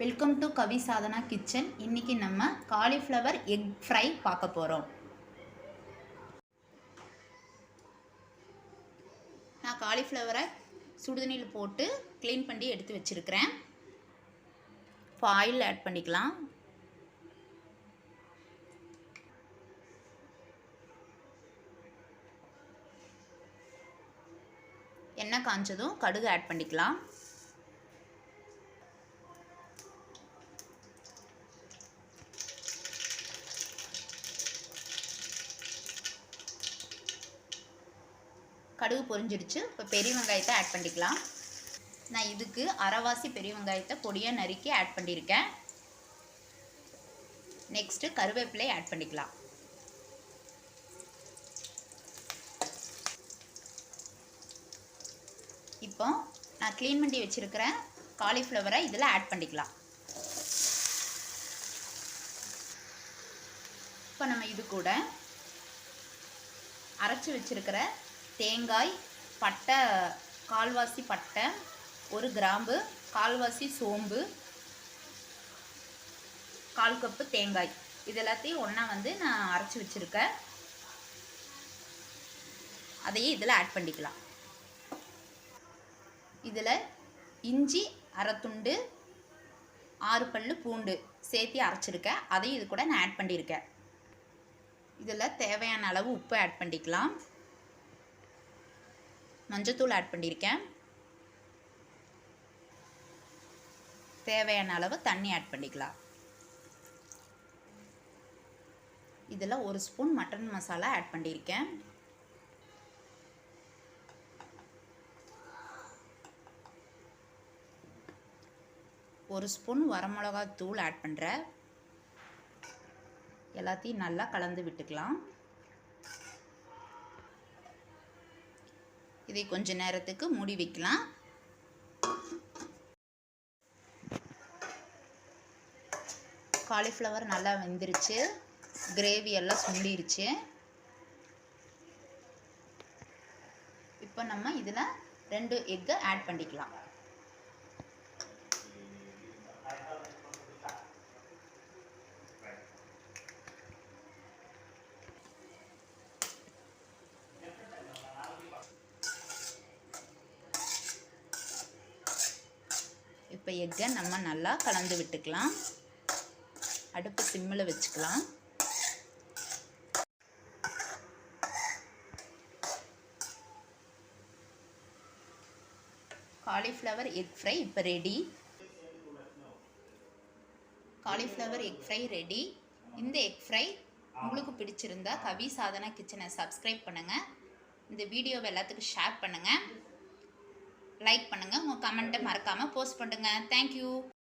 Welcome to Kavi Sadhana kitchen இன்னைக்கு நம்ம cauliflower egg fry பார்க்க போகிறோம் நான் காலிஃப்ளவரை சுடுதண்ணியில் போட்டு க்ளீன் பண்ணி எடுத்து வச்சுருக்கிறேன். இப்போ ஆயில் ஆட் பண்ணிக்கலாம். எண்ணெய் காஞ்சதும் கடுகு ஆட் பண்ணிக்கலாம். கடுகு பொரிஞ்சிடுச்சு. இப்போ பெரிய வெங்காயத்தை ஆட் பண்ணிக்கலாம். நான் இதுக்கு அரைவாசி பெரிய வெங்காயத்தை பொடியாக நறுக்கி ஆட் பண்ணியிருக்கேன். நெக்ஸ்ட்டு கருவேப்பிலை ஆட் பண்ணிக்கலாம். இப்போ நான் க்ளீன் பண்ணி வச்சுருக்கிறேன் காலிஃப்ளவரை இதில் ஆட் பண்ணிக்கலாம். இப்போ நம்ம இது கூட அரைச்சி வச்சுருக்கிற தேங்காய் பட்டை கால்வாசி பட்டை ஒரு கிராம்பு கால்வாசி சோம்பு கால் கப்பு தேங்காய். இது எல்லாத்தையும் ஒன்றா வந்து நான் அரைச்சி வச்சுருக்கேன். அதையே இதில் ஆட் பண்ணிக்கலாம். இதில் இஞ்சி அரைத்துண்டு ஆறு பல் பூண்டு சேர்த்து அரைச்சிருக்கேன். அதையும் இது கூட நான் ஆட் பண்ணியிருக்கேன். இதில் தேவையான அளவு உப்பு ஆட் பண்ணிக்கலாம். மஞ்சத்தூள் ஆட் பண்ணியிருக்கேன். தேவையான அளவு தண்ணி ஆட் பண்ணிக்கலாம். இதில் ஒரு ஸ்பூன் மட்டன் மசாலா ஆட் பண்ணியிருக்கேன். ஒரு ஸ்பூன் வரமிளகாய் தூள் ஆட் பண்ணுறேன் எல்லாத்தையும் நல்லா கலந்து விட்டுக்கலாம். இதை கொஞ்ச நேரத்துக்கு மூடி வைக்கலாம். காலிஃப்ளவர் நல்லா வெந்துருச்சு. கிரேவி எல்லாம் சுண்டிருச்சு. இப்போ நம்ம இதில் ரெண்டு எக்கை ஆட் பண்ணிக்கலாம். இப்போ எக்கை நம்ம நல்லா கலந்து விட்டுக்கலாம். அடுப்பு சிம்மில் வச்சுக்கலாம். காலிஃப்ளவர் எக் ஃப்ரை இப்போ ready. Cauliflower egg fry ready. இந்த எக் ஃப்ரை உங்களுக்கு பிடிச்சிருந்தா கவி சாதனா கிச்சனை சப்ஸ்கிரைப் பண்ணுங்கள் இந்த வீடியோவை எல்லாத்துக்கும் ஷேர் பண்ணுங்கள் லைக் பண்ணுங்கள் உங்கள் கமெண்ட்டை மறக்காமல் போஸ்ட் பண்ணுங்கள் தேங்க்யூ